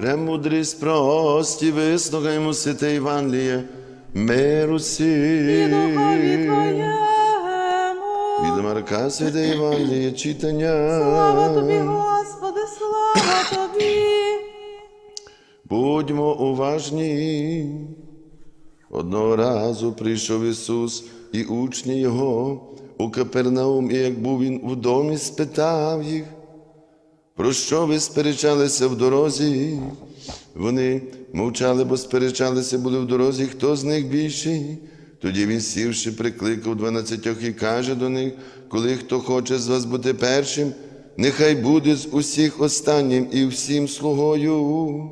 Премудрість прості, вислухаймо святе Євангеліє, миру І всім. Від Марка святе Євангеліє, читання. Слава Тобі, Господи, слава Тобі. Будьмо уважні. Одного разу прийшов Ісус і учні Його у Капернаум, і як був він у домі, спитав їх, про що ви сперечалися в дорозі? Вони мовчали, бо сперечалися були в дорозі, хто з них більший. Тоді він сівши, прикликав дванадцятьох і каже до них, коли хто хоче з вас бути першим, нехай буде з усіх останнім і всім слугою.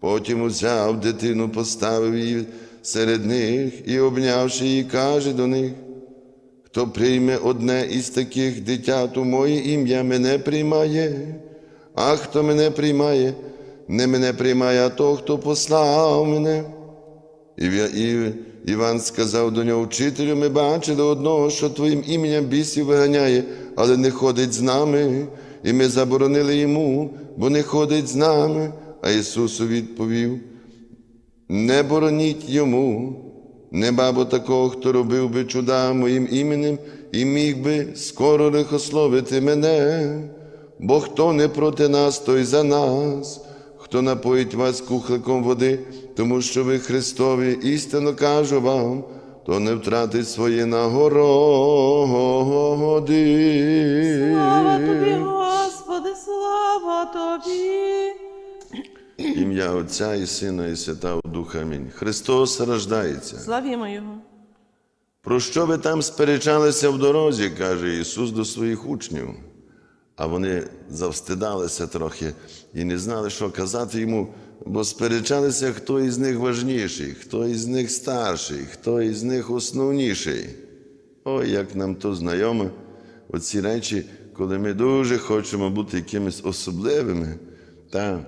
Потім узяв дитину, поставив її серед них і, обнявши її, каже до них: хто прийме одне із таких дитят у моє ім'я, мене приймає, а хто мене приймає, не мене приймає, а того, хто послав мене. І, Іван сказав до нього, вчителю, ми бачили одного, що твоїм іменем бісів виганяє, але не ходить з нами. І ми заборонили йому, бо не ходить з нами. А Ісусу відповів: не бороніть йому, не бабо такого, хто робив би чуда моїм іменем і міг би скоро лихословити мене, бо хто не проти нас, той за нас, хто напоїть вас кухликом води, тому що ви Христові, істинно кажу вам, то не втратить свої нагороди. Слава Тобі, Господи, слава Тобі. Ім'я Отця і Сина, і Святого Духа. Амінь. Христос рождається. Славімо Його. Про що ви там сперечалися в дорозі, каже Ісус до своїх учнів. А вони завстидалися трохи і не знали, що казати йому, бо сперечалися, хто із них важніший, хто із них старший, хто із них основніший. Ой, як нам то знайомо, оці речі, коли ми дуже хочемо бути якимись особливими. Та.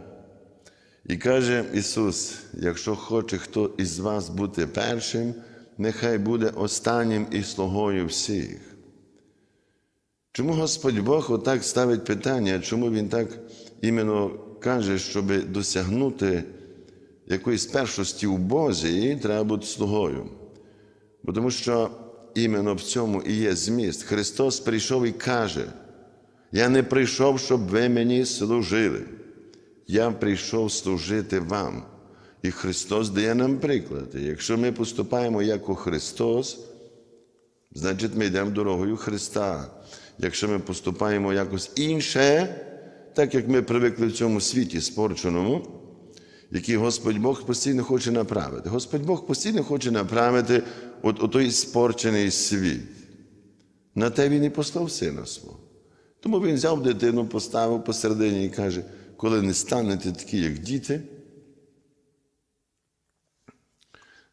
І каже Ісус: якщо хоче хто із вас бути першим, нехай буде останнім і слугою всіх. Чому Господь Бог отак ставить питання, чому Він так іменно каже, щоб досягнути якоїсь першості у Бозі, треба бути слугою? Бо тому що іменно в цьому і є зміст. Христос прийшов і каже: Я не прийшов, щоб ви мені служили. Я прийшов служити вам. І Христос дає нам приклад. І Якщо ми поступаємо як у Христос, значить ми йдемо дорогою Христа. Якщо ми поступаємо якось інше, так як ми привикли в цьому світі спорченому, який Господь Бог постійно хоче направити. Господь Бог постійно хоче направити от, от той спорчений світ. На те він і послав сина свого. Тому він взяв дитину, поставив посередині і каже, коли не станете такі, як діти,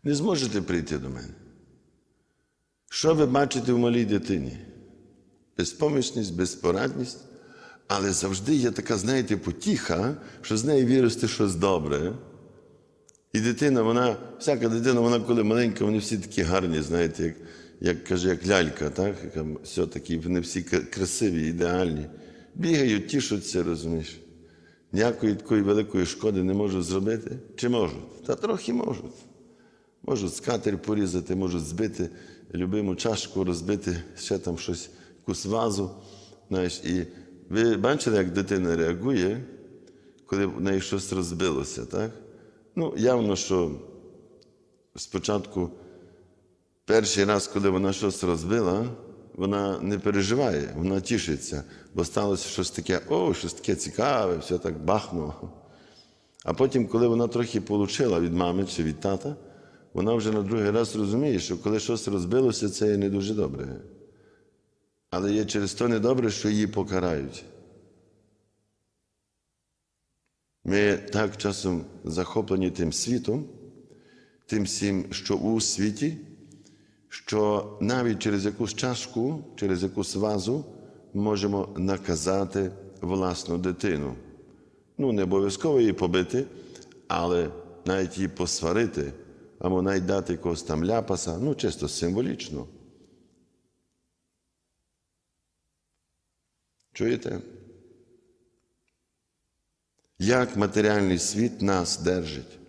не зможете прийти до мене. Що ви бачите в малій дитині? Безпомічність, безпорадність, але завжди є така, знаєте, потіха, що з неї виросте щось добре. І дитина, вона, всяка дитина, вона коли маленька, вони всі такі гарні, знаєте, як, як каже, як лялька, так? яка все такі, вони всі красиві, ідеальні. Бігають, тішуться, розумієш. Ніякої такої великої шкоди не можуть зробити. Чи можуть? Та трохи можуть. Можуть скатер порізати, можуть збити любиму чашку, розбити ще там щось, якусь вазу. Знаєш, і ви бачили, як дитина реагує, коли в неї щось розбилося, так? Ну, явно, що спочатку, перший раз, коли вона щось розбила, вона не переживає, вона тішиться, бо сталося щось таке, о, щось таке цікаве, все так бахнуло. А потім, коли вона трохи получила від мами чи від тата, вона вже на другий раз розуміє, що коли щось розбилося, це є не дуже добре. Але є через то недобре, що її покарають. Ми так часом захоплені тим світом, тим всім, що у світі, що навіть через якусь чашку, через якусь вазу можемо наказати власну дитину. Ну, не обов'язково її побити, але навіть її посварити, або навіть дати якогось там ляпаса, ну, чисто символічно. Чуєте? як матеріальний світ нас держить.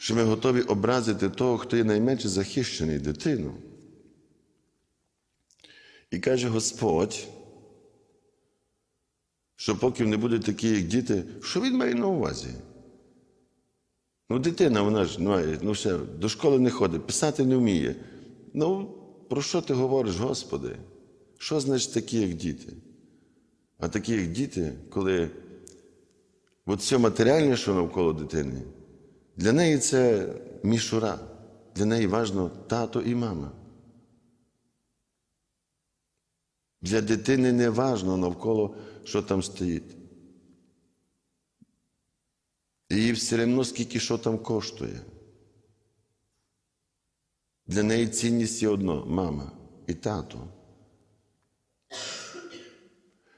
Що ми готові образити того, хто є найменше захищений дитину. І каже Господь, що поки не буде такі, як діти, що він має на увазі? Ну, дитина, вона ж має, ну все, до школи не ходить, писати не вміє. Ну, про що ти говориш, Господи? Що значить такі, як діти? А такі, як діти, коли от все матеріальне, що навколо дитини, для неї це мішура. Для неї важно тато і мама. Для дитини не важно навколо, що там стоїть. Їй все одно, скільки що там коштує. Для неї цінність є одно мама і тато.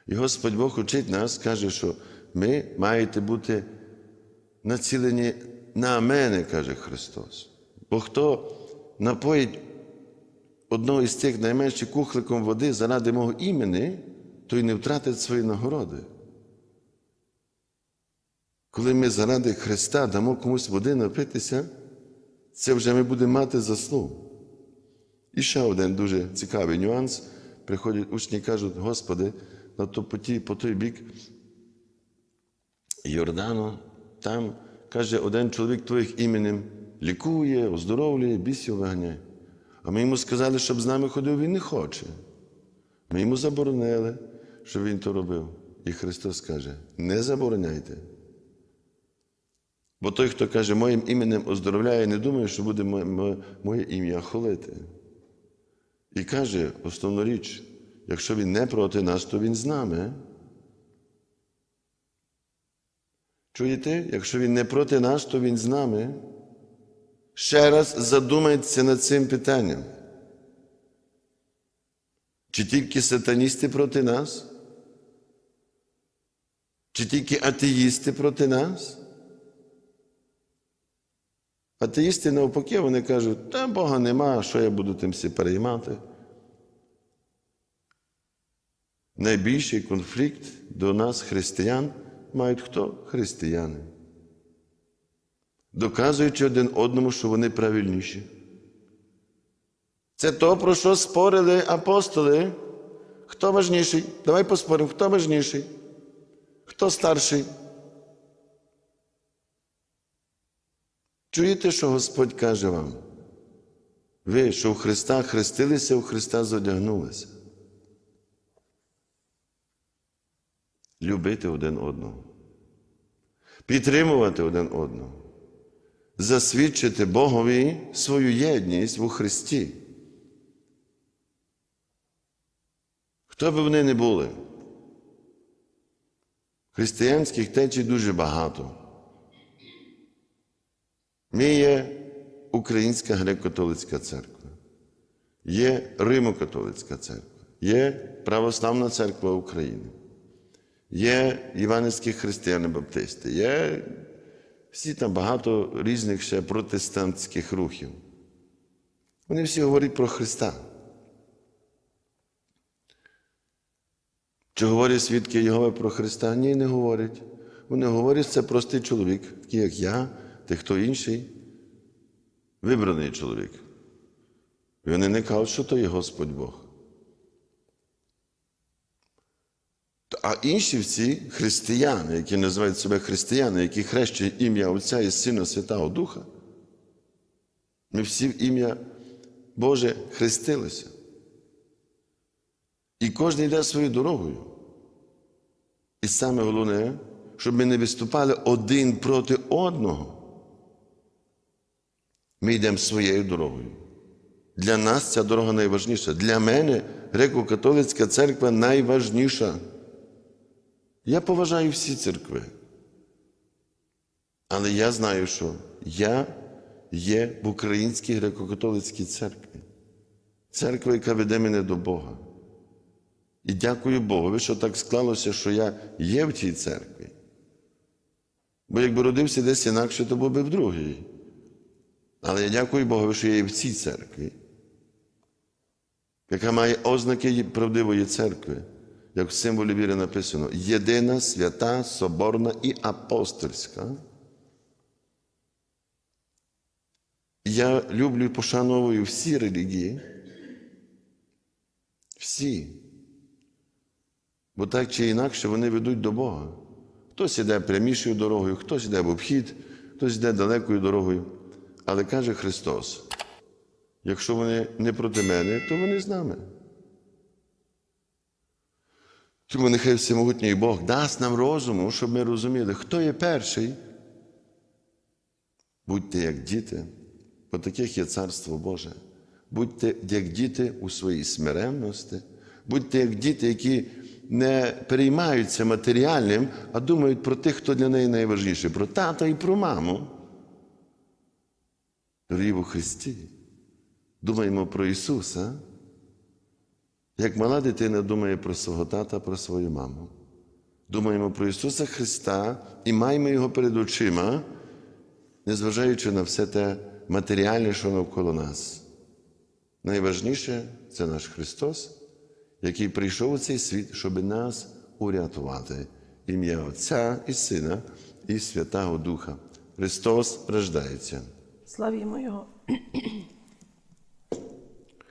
І Господь Бог учить нас, каже, що ми маєте бути націлені на мене, каже Христос. Бо хто напоїть одного із цих найменших кухликом води заради мого імені, той не втратить свої нагороди. Коли ми заради Христа дамо комусь води напитися, це вже ми будемо мати заслугу. І ще один дуже цікавий нюанс. Приходять учні і кажуть, Господи, на то по той бік Йордану, там, каже, один чоловік твоїх іменем лікує, оздоровлює, бісів виганяє. А ми йому сказали, щоб з нами ходив, він не хоче. Ми йому заборонили, щоб він то робив. І Христос каже: не забороняйте. Бо той, хто каже, моїм іменем оздоровляє, не думає, що буде моє, ім'я хвалити. І каже основну річ, якщо він не проти нас, то він з нами. Чуєте? Якщо він не проти нас, то він з нами. Ще раз задумайтеся над цим питанням. Чи тільки сатаністи проти нас? Чи тільки атеїсти проти нас? Атеїсти навпаки, вони кажуть, та Бога нема, що я буду тим всі переймати. Найбільший конфлікт до нас, християн, мають хто? Християни. Доказуючи один одному, що вони правильніші. Це то, про що спорили апостоли. Хто важніший? Давай поспоримо, хто важніший? Хто старший? Чуєте, що Господь каже вам? Ви, що в Христа хрестилися, у Христа зодягнулися. Любити один одного, підтримувати один одного, засвідчити Богові свою єдність у Христі. Хто би вони не були? Християнських течій дуже багато. Ми є Українська греко-католицька церква, є Римо-католицька церква, є Православна церква України, є Іванівські християни-баптисти, є всі там багато різних ще протестантських рухів. Вони всі говорять про Христа. Чи говорять свідки Єгови про Христа? Ні, не говорять. Вони говорять, це простий чоловік, такий як я, ти хто інший, вибраний чоловік. І вони не кажуть, що то є Господь Бог. А інші всі християни, які називають себе християни, які хрещують ім'я Отця і Сина Святого Духа, ми всі в ім'я Боже хрестилися. І кожен йде своєю дорогою. І саме головне, щоб ми не виступали один проти одного. Ми йдемо своєю дорогою. Для нас ця дорога найважніша. Для мене греко-католицька церква найважніша. Я поважаю всі церкви. Але я знаю, що я є в Українській греко-католицькій церкві. Церква, яка веде мене до Бога. І дякую Богу, що так склалося, що я є в цій церкві. Бо якби родився десь інакше, то був би в другій. Але я дякую Богу, що я є в цій церкві, яка має ознаки правдивої церкви. Як в символі віри написано, єдина, свята, соборна і апостольська. Я люблю і пошановую всі релігії, всі. Бо так чи інакше вони ведуть до Бога. Хтось іде прямішою дорогою, хтось іде в обхід, хтось йде далекою дорогою. Але каже Христос: якщо вони не проти мене, то вони з нами. Тому нехай всемогутній Бог дасть нам розуму, щоб ми розуміли, хто є перший. Будьте як діти, бо таких є Царство Боже. Будьте як діти у своїй смиренності, будьте як діти, які не переймаються матеріальним, а думають про тих, хто для неї найважливіший, про тата і про маму. Дорогі у Христі, думаємо про Ісуса, як мала дитина думає про свого тата, про свою маму. Думаємо про Ісуса Христа і маємо Його перед очима, незважаючи на все те матеріальне, що навколо нас. Найважніше це наш Христос, який прийшов у цей світ, щоб нас урятувати. Ім'я Отця і Сина і Святого Духа. Христос рождається. Славімо Його.